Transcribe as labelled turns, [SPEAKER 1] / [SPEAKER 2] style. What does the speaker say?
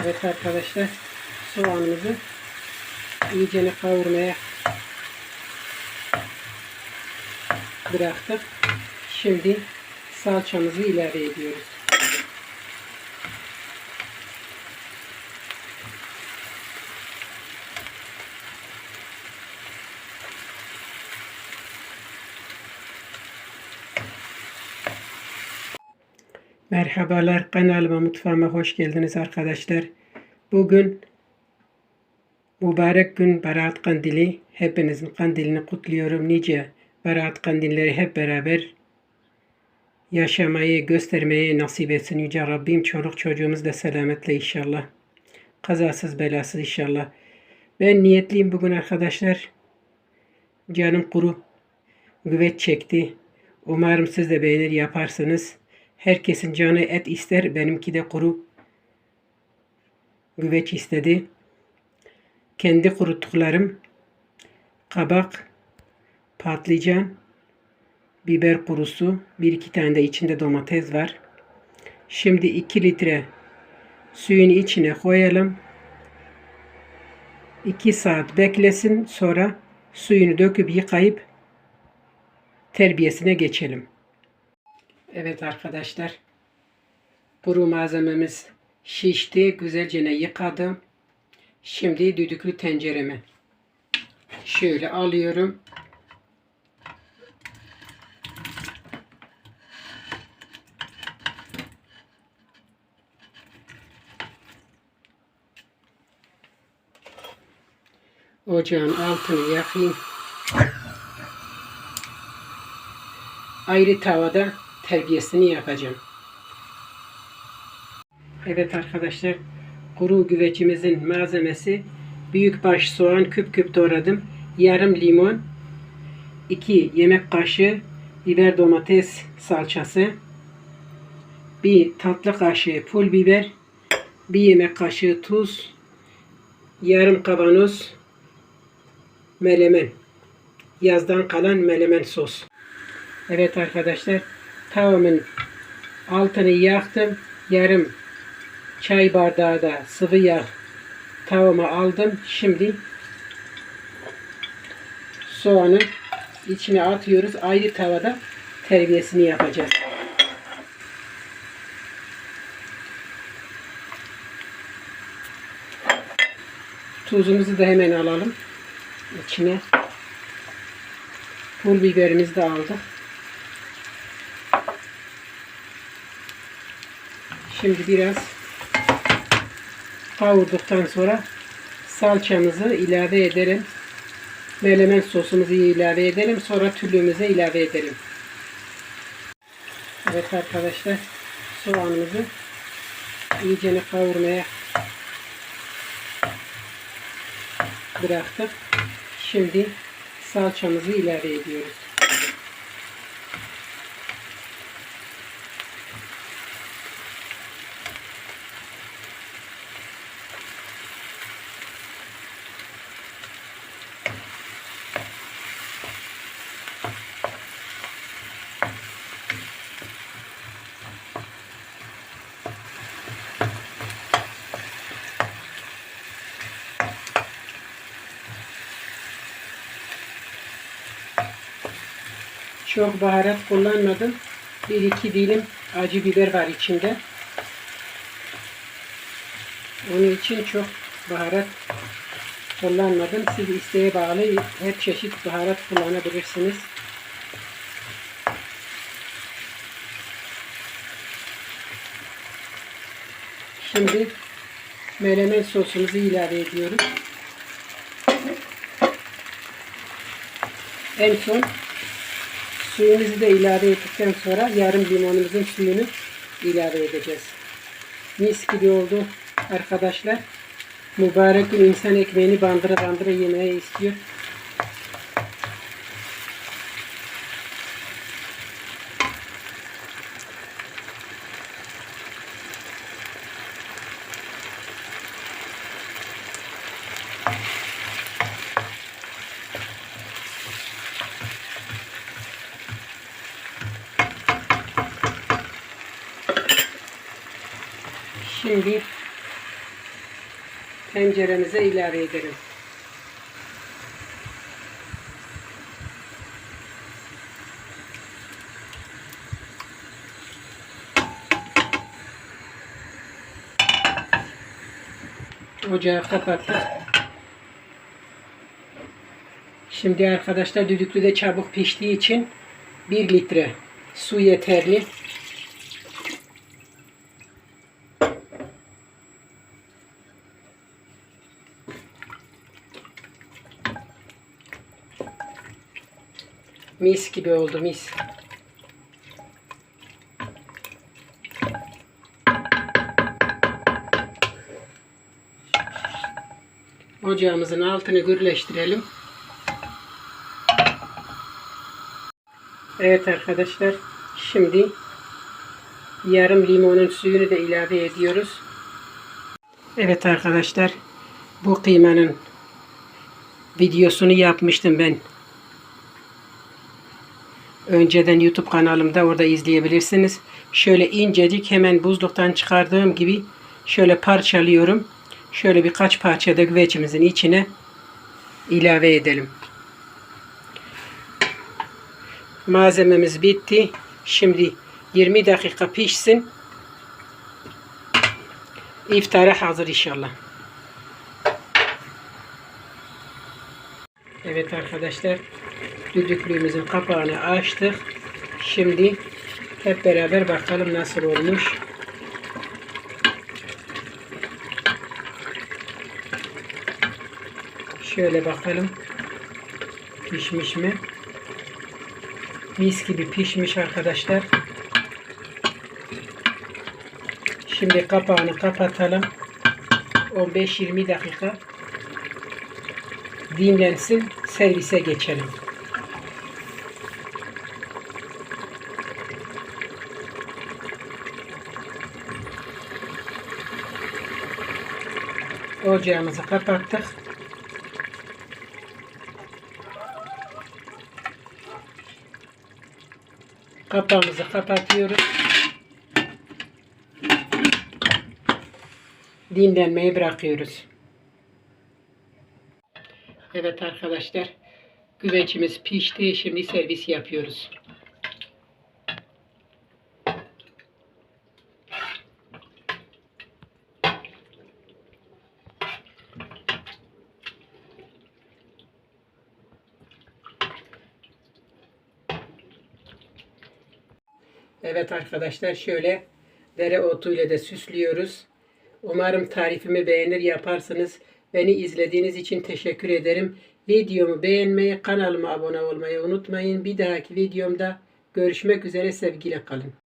[SPEAKER 1] Evet arkadaşlar soğanımızı iyicene kavurmaya bıraktık. Şimdi salçamızı ilave ediyoruz. Merhabalar kanalıma mutfağıma hoş geldiniz arkadaşlar. Bugün mübarek gün Berat Kandili. Hepinizin kandilini kutluyorum. Nice Berat Kandilleri hep beraber yaşamayı, göstermeyi nasip etsin Yüce Rabbim. Çoluk çocuğumuz da selametle inşallah. Kazasız belasız inşallah. Ben niyetliyim bugün arkadaşlar. Canım kuru güveç çekti. Umarım siz de beğenir yaparsınız. Herkesin canı et ister. Benimki de kuru güveç istedi. Kendi kuruttuklarım kabak, patlıcan, biber kurusu, bir iki tane de içinde domates var. Şimdi 2 litre suyun içine koyalım. 2 saat beklesin. Sonra suyunu döküp yıkayıp terbiyesine geçelim. Evet arkadaşlar. Kuru malzememiz şişti. Güzelce yıkadım. Şimdi düdüklü tencereme şöyle alıyorum. Ocağın altını yakayım. Ayrı tavada terbiyesini yapacağım. Evet arkadaşlar, kuru güvecimizin malzemesi büyükbaş soğan küp küp doğradım. Yarım limon, 2 yemek kaşığı biber domates salçası, bir tatlı kaşığı pul biber, bir yemek kaşığı tuz, yarım kavanoz melemen. Yazdan kalan melemen sos. Evet arkadaşlar tavamın altını yaktım. Yarım çay bardağı da sıvı yağ tavama aldım. Şimdi soğanı içine atıyoruz. Ayrı tavada terbiyesini yapacağız. Tuzumuzu da hemen alalım. içine. Pul biberimizi de aldık. Şimdi biraz kavurduktan sonra salçamızı ilave edelim. Melemen sosumuzu ilave edelim. Sonra tüllüğümüze ilave edelim. Evet arkadaşlar soğanımızı iyicene kavurmaya bıraktık. Şimdi salçamızı ilave ediyoruz. Çok baharat kullanmadım. Bir iki dilim acı biber var içinde. Onun için çok baharat kullanmadım. Siz isteğe bağlı her çeşit baharat kullanabilirsiniz. Şimdi menemen sosumuzu ilave ediyoruz. En son Suyumuzu da ilave ettikten sonra yarım limonumuzun suyunu ilave edeceğiz. Mis gibi oldu arkadaşlar. Mübarek insan ekmeğini bandıra bandıra yemeye istiyor. Şimdi tenceremize ilave edelim. Ocağı kapattık. Şimdi arkadaşlar düdüklü de çabuk piştiği için 1 litre su yeterli. Mis gibi oldu mis. Ocağımızın altını gürleştirelim. Evet arkadaşlar. Şimdi yarım limonun suyunu da ilave ediyoruz. Evet arkadaşlar. Bu kıymanın videosunu yapmıştım ben. Önceden YouTube kanalımda orada izleyebilirsiniz. Şöyle incecik hemen buzluktan çıkardığım gibi şöyle parçalıyorum. Şöyle birkaç parça da güvecimizin içine ilave edelim. Malzememiz bitti. Şimdi 20 dakika pişsin. İftara hazır inşallah. Evet arkadaşlar. Düdüklüğümüzün kapağını açtık. Şimdi hep beraber bakalım nasıl olmuş. Şöyle bakalım. Pişmiş mi? Mis gibi pişmiş arkadaşlar. Şimdi kapağını kapatalım. 15-20 dakika dinlensin. Servise geçelim. Ocağımızı kapattık. Kapağımızı kapatıyoruz. Dinlenmeye bırakıyoruz. Evet arkadaşlar. Güvecimiz pişti. Şimdi servis yapıyoruz. Evet arkadaşlar şöyle dereotu ile de süslüyoruz. Umarım tarifimi beğenir yaparsınız. Beni izlediğiniz için teşekkür ederim. Videomu beğenmeyi, kanalıma abone olmayı unutmayın. Bir dahaki videomda görüşmek üzere sevgiyle kalın.